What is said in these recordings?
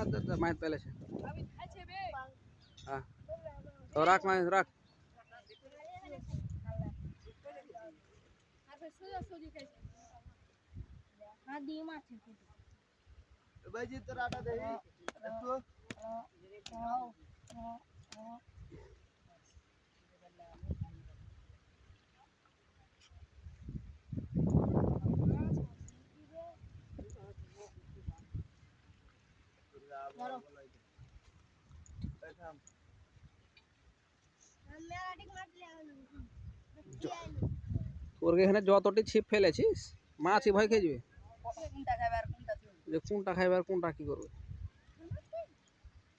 Ad ad my પહેલે છે હા તો રાખ માય રાખ બાજી તરાટા દે તું তোর এখানে যতটি ছিপ ফেলেছিস? মাছই ভয় খেয়ে যাবে? কোনটা কোনটা যে কোনটা খাইবে আর কোনটা কি করবে?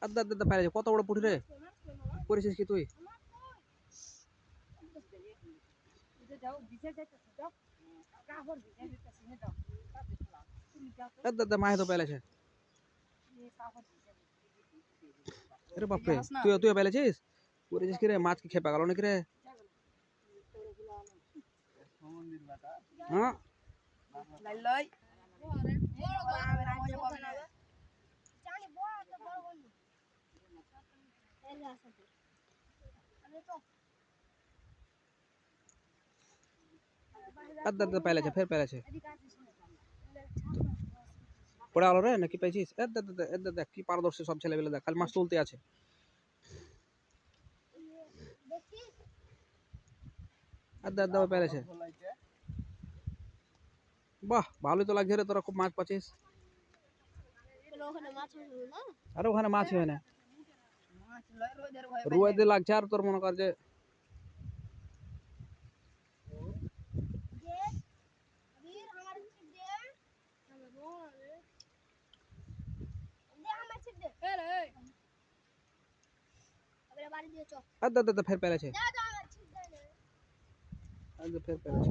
আদা আদা ফেলেছে কত বড় পুঁটি রে? করেছিস কি তুই? আদা আদা মাছ তো পেলেছে। আরে বাপরে তুই তুই পেলেছিস করেছিস কি রে মাছ কি খেপা গেল নাকি রে সমন্দির বাটা হ্যাঁ লাই লই আমি না মজা পাবে না পড়ে গেল রে নাকি পেয়েছিস? আদা আদা আদা দেখ কি পারদর্শী সব ছেলেবেলে দেখ খালি মাছ তুলতে আছে। আদা পেলেছে ফলাইতে বাহ ভালোই তো লাগছে রে তোরা খুব মাছ পাচ্ছিস। আরে ওখানে মাছ হয় না। দিয়ে লাগছে আর তোর মনে কর যে আদা আদা আদা ফের পেলেছে আদা ফের পেলেছে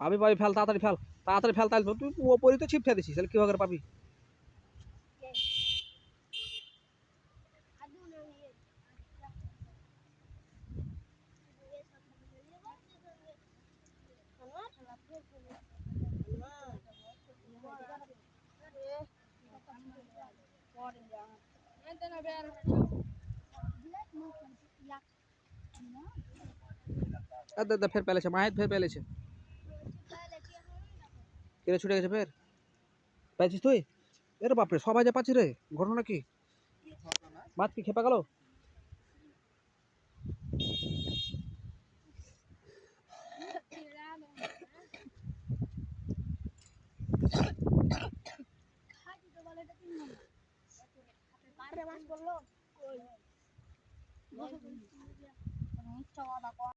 পাবি পাবি ফেল তাড়াতাড়ি ফেল তাড়াতাড়ি ফেল তাহলে তুই ওপরই তো ছিপ ফেলে দিছিস তাহলে কি করে পাবি আদা আদা ফের পেলেছে মাহিত ফের পেলেছে। কেড়ে ছুটে গেছে ফের। পেয়েছিস তুই? এরে বাপরে, সবাই যে পাচ্ছি রে, ঘটনা কি? মাছ কি খেপা গেল? মাছ বলল